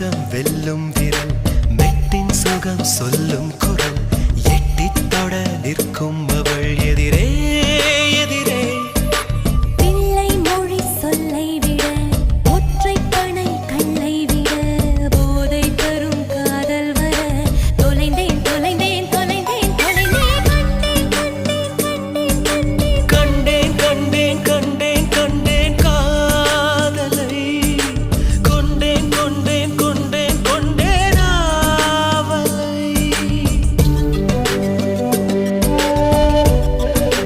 உலகம் வெல்லும் விரல் மெட்டின் சுகம் சொல்லும்